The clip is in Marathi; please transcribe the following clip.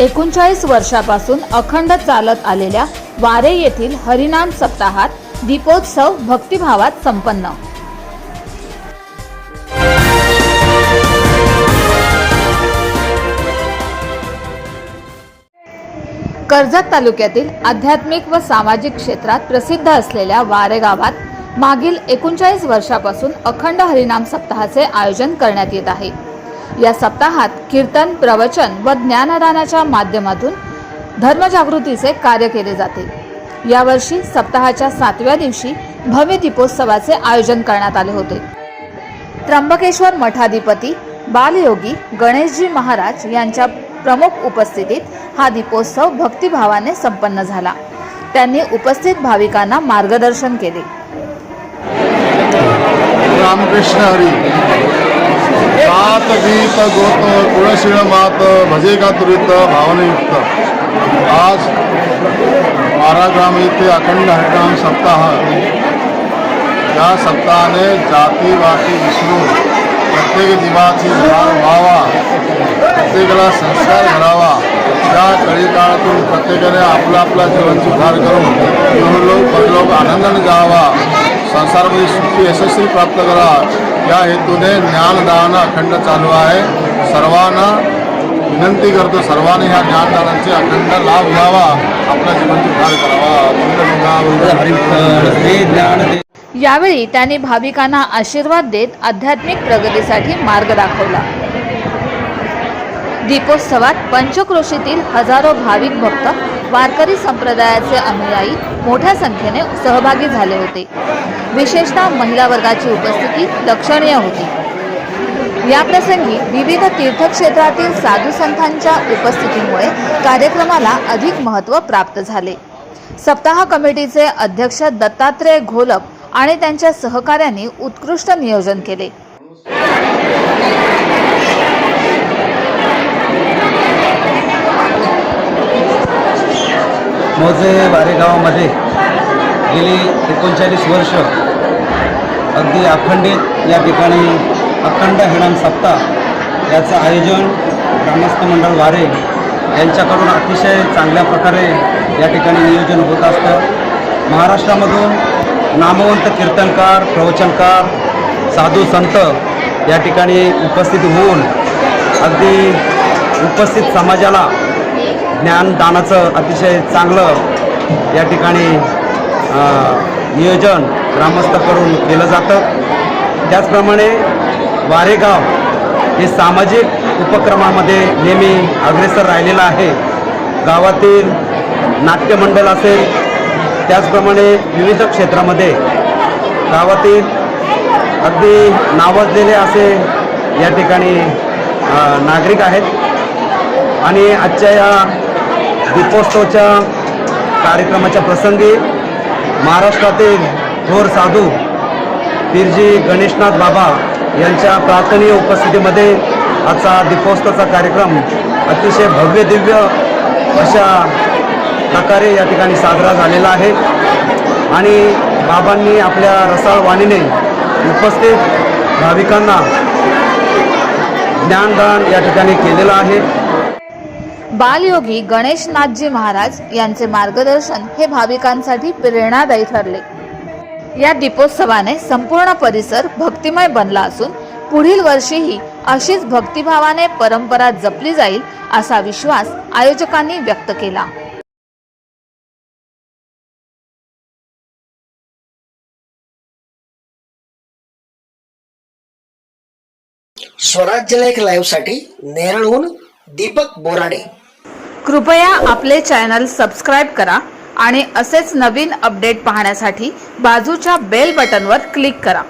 एकोणचाळीस वर्षापासून अखंड चालत आलेल्या वारे येथील हरिनाम सप्ताहात दीपोत्सव भक्तिभावात संपन्न. कर्जत तालुक्यातील आध्यात्मिक व सामाजिक क्षेत्रात प्रसिद्ध असलेल्या वारे गावात मागील एकोणचाळीस वर्षापासून अखंड हरिनाम सप्ताहाचे आयोजन करण्यात येत आहे. या सप्ताहात कीर्तन प्रवचन व ज्ञानदानाच्या माध्यमातून धर्मजागृतीचे कार्य केले जाते. यावर्षी सप्ताहाच्या सातव्या दिवशी भव्य दीपोत्सवाचे आयोजन करण्यात आले होते. त्र्यंबकेश्वर मठाधिपती बालयोगी गणेशजी महाराज यांच्या प्रमुख उपस्थितीत हा दीपोत्सव भक्तिभावाने संपन्न झाला. त्यांनी उपस्थित भाविकांना मार्गदर्शन केले. रामकृष्ण हरी। सात गीत गोत कुळशिळ मात भजे का तुरित भावनयुक्त। आज माराग्राम येथे अखंड हरिनाम सप्ताह। या सप्ताहाने जाती वाटी विसरून प्रत्येक जीवाची भार व्हावा प्रत्येकाला संस्कार घडावा या कळी काळातून प्रत्येकाने आपला आपला जीवन सुधार करून लोक परलोक आनंदाने जावा। संसारामध्ये सुखी यशस्वी प्राप्त करा. या हेतूने ज्ञानदान अखंड चालू आहे. सर्वांना विनंती करतो सर्वांनी ह्या ज्ञानदानाचे अखंड लाभ घ्यावा. आपला जीवन सुधार करावा. हरिफळ ज्ञान दे यावेळी त्यांनी भाविकांना आशीर्वाद देत आध्यात्मिक प्रगतीसाठी मार्ग दाखवला. दीपोत्सवात पंचक्रोशीतील हजारो भाविक भक्त वारकरी संप्रदायाचे अनुयायी मोठ्या संख्येने सहभागी झाले होते. विशेषतः महिला वर्गाची उपस्थिती लक्षणीय होती. याप्रसंगी विविध तीर्थक्षेत्रातील साधू संतांच्या उपस्थितीमुळे कार्यक्रमाला अधिक महत्त्व प्राप्त झाले. सप्ताह कमिटीचे अध्यक्ष दत्तात्रय घोलप आणि त्यांच्या सहकाऱ्यांनी उत्कृष्ट नियोजन केले. मोजे वारेगावामध्ये गेली एकोणचाळीस वर्ष. अगदी अखंडित या ठिकाणी अखंड हिणाम सप्ताह याचं आयोजन ग्रामस्थ मंडळ वारे यांच्याकडून अतिशय चांगल्या प्रकारे या ठिकाणी नियोजन होत असतं. महाराष्ट्रामधून नामवंत कीर्तनकार प्रवचनकार साधू संत या ठिकाणी उपस्थित होऊन अगदी उपस्थित समाजाला ज्ञानदानाचं अतिशय चांगलं या ठिकाणी नियोजन नियोजन ग्रामस्थाकडून केलं जातं. त्याचप्रमाणे वारेगाव हे सामाजिक उपक्रमामध्ये नेहमी अग्रेसर राहिलेलं आहे. गावातील नाट्यमंडळ असेल त्याचप्रमाणे विविध क्षेत्रामध्ये गावातील अगदी नावाजलेले असे या ठिकाणी नागरिक आहेत. आणि आजच्या या दीपोत्सवच्या कार्यक्रमाच्या प्रसंगी महाराष्ट्रातील थोर साधू पीरजी गणेशनाथ बाबा यांच्या प्रार्थनीय उपस्थितीमध्ये आजचा दीपोत्सवाचा कार्यक्रम अतिशय भव्य दिव्य अशा प्रकारे या ठिकाणी साजरा झालेला आहे. आणि बाबांनी आपल्या रसाळ वाणीने उपस्थित भाविकांना ज्ञानदान या ठिकाणी केलेलं आहे. बालयोगी गणेशनाथजी महाराज यांचे मार्गदर्शन हे भाविकांसाठी प्रेरणादायी ठरले. या दीपोत्सवाने संपूर्ण परिसर भक्तिमय बनला असून पुढील वर्षीही अशीच भक्तिभावाने परंपरा जपली जाईल असा विश्वास आयोजकांनी व्यक्त केला. स्वराज्य लाईक लाईव्हसाठी नेरळहून दीपक बोराडे. कृपया आपले चॅनल सबस्क्राईब करा आणि असेच नवीन अपडेट पाहण्यासाठी बाजूच्या बेल बटनवर क्लिक करा.